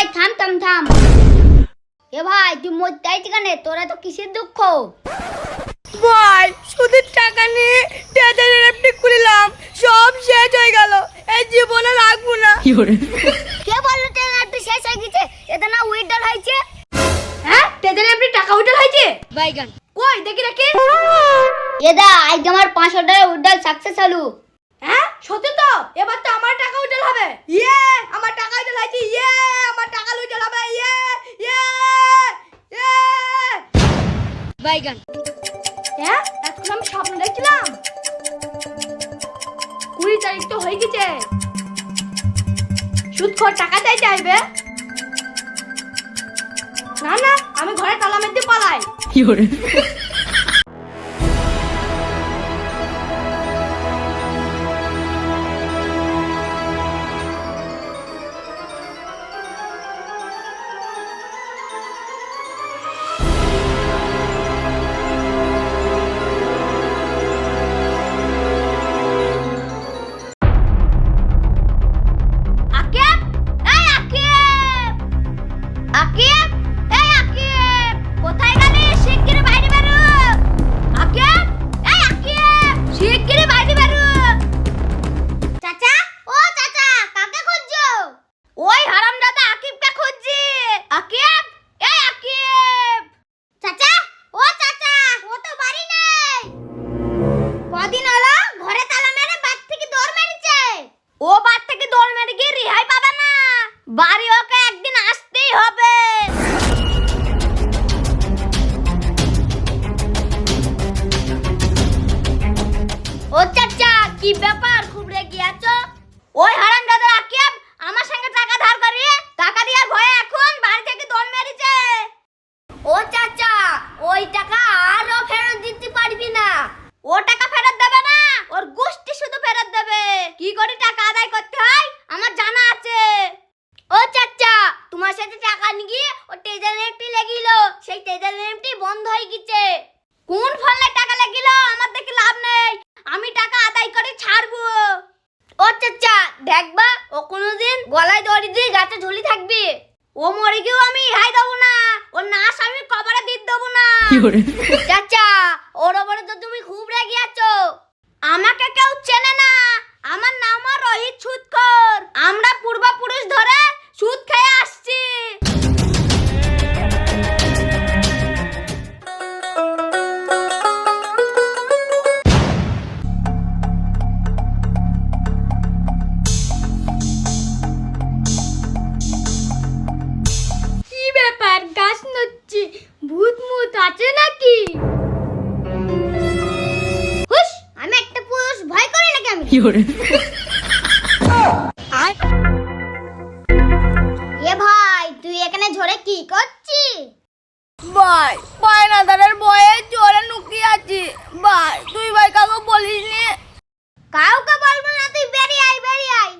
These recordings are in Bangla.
ভাই থাম থাম থাম। এ ভাই তুই মরতে কেনে? তোরা তো কিসের দুঃখ? ভাই সুদের টাকা নিয়ে ট্যাটারের অ্যাপটি খুলিলাম সব শেষ হয়ে গেল। এই জীবনে রাখব না। কে বলল ট্যাটার অ্যাপটি শেষ হয়ে গেছে? এটা না উইড্রল হয়েছে। হ্যাঁ? ট্যাটার অ্যাপটি টাকা উইড্রল হয়েছে? বাইগান। কই দেখি দেখি। এদা আজ আমার পাঁচশো টাকা উইড্রল সাকসেস হলো। হ্যাঁ? সত্যি তো? এবার তো আমার টাকা উঠে হবে। ইয়ে! আমার টাকা উঠে হয়েছে। ইয়ে! আমার টাকা উঠে হবে। ইয়ে! ইয়ে! ইয়ে! বাইগান হ্যাঁ? এখন আমি স্বপ্ন দেখছিলাম। কুড়ি তারিখ তো হয়ে গেছে। সুদ খোর টাকা চাই চাইবে না না আমি ঘরে তালা মেরতে পালাই। আকিব বাড়ি ওকে একদিন আসতেই হবে। ও চাচা, কি ব্যাপার? খুব রেগে আছো ওই হারাম দাদা আকিব, আমার সঙ্গে টাকা ধার করিয়ে টাকা দেওয়ার ভয়ে এখন বাড়ি থেকে দৌড় মেরেছে। ও চাচা, ওই টাকা আরও ফেরত দিতে পারবি না ও টাকা ফেরত দেবে না ওর গোষ্ঠী শুধু ফেরত দেবে কি করে টাকা আদায় করতে হয় আমার জানা আছে ও চাচা তোমার সাথে টাকা নিয়ে ও টেজার নেমটি লেগিল সেই টেজার নেমটি বন্ধ হয়ে গেছে। কোন ফলে টাকা লাগিল? আমার দেখে লাভ নেই। আমি টাকা আদায় করে ছাড়বো। ও চাচা দেখবা ও কোনোদিন গলায় দড়ি দিয়ে গাছে ঝুলি থাকবে। ও মরে গিয়েও আমি হাই দেবো না। ওর নাশ আমি কবরে দিতে দেবো না। চাচা ওর ওপরে তো তুমি খুব রেগে আছো। আমাকে কেউ চেনে না। আমার নাম রোহিত সুদখোর নাকি আমি এ ভাই তুই এখানে ঝরে কি করছিস? ভাই পায়নাদারের বয়ে জোরে লুকিয়ে আছি। ভাই তুই ভাই কাউকে বলিস নি কাউকে বলব না তুই বেরিয়ে আয় বেরিয়ে আয়।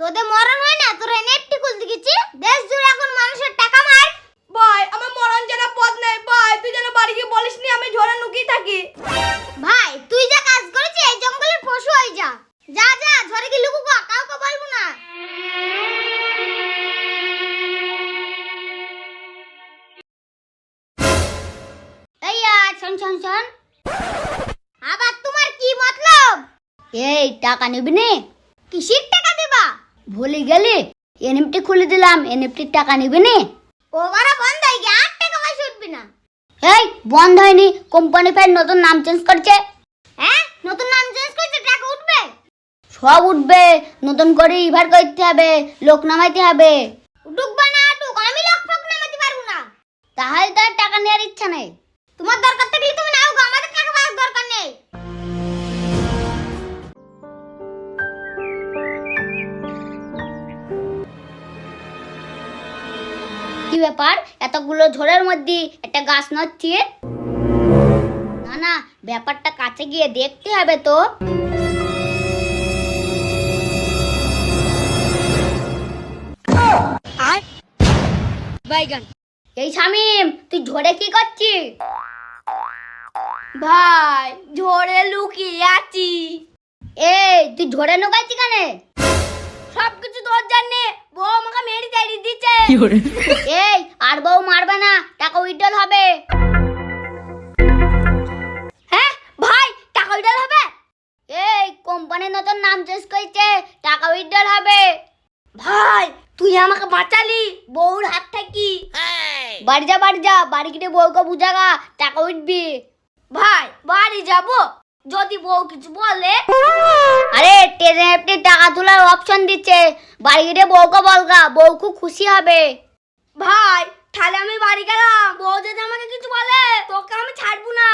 তোদের মরণ হয় না? তোর এনএফটি খুলতে গেছি দেশ জুড়ে এখন মানুষের টাকা মার। ভাই আমার মরণ জানা পথ নেই। ভাই তুই যেন বাড়ি গিয়ে বলিস নি আমি ঝরে লুকিয়ে থাকি। ভাই তুই যা কাজ করেছিস এই জঙ্গলের পশু হয়ে যা। যা যা ঝরে কি লুকু কাউকে বলব না। এই শোন শোন শোন। আবার তোমার কি মতলব? এই টাকা নিবি নে? কিসির ভুলে গেলি এনএফটি খুলে দিলাম এনএফটির টাকা নিবি নে। ওভারও বন্ধ হয়ে গিয়ে আর টাকা পয়সা উঠবি না। এই বন্ধ হয়নি কোম্পানি ফের নতুন নাম চেঞ্জ করছে। হ্যাঁ নতুন নাম চেঞ্জ করছে টাকা উঠবে? সব উঠবে নতুন করে ইভার করতে হবে লোক নামাইতে হবে। উঠুক বা না উঠুক আমি লোক ফোক নামাতে পারব না। তাহলে তো টাকা কি ব্যাপার? এতগুলো ঝড়ের মধ্যে একটা গাছ নড়ছে? না না ব্যাপারটা কাছে গিয়ে দেখতে হবে তো। বাইগান। এই শামিম তুই ঝড়ে কি করছিস? ভাই ঝড়ে লুকিয়ে আছি। এই তুই ঝড়ে নুকাইছি কেন? সব কিছু তোর জানে বউ আমাকে মেরে দিয়ে দিচ্ছে। এই আর বউ মারবে না টাকা উইড্রল হবে। হ্যাঁ ভাই টাকা উইড্রল হবে? এই কোম্পানির নতুন নাম চেঞ্জ করেছে টাকা উইড্রল হবে। ভাই তুই আমাকে বাঁচালি বউর হাত থাকি। বাড়ি যা বাড়ি যা বাড়ি গিয়ে বউকে বুঝাগা টাকা উঠবি। ভাই বাড়ি যাব। যদি বউ কিছু বলে। আরে টেনে আপনি টাকা তোলার অপশন দিচ্ছে। বাড়ি গিয়ে বউকে বলগা বউ খুব খুশি হবে। ভাই তাহলে আমি বাড়ি গেলাম। বউ যদি আমাকে কিছু বলে তোকে আমি ছাড়বো না।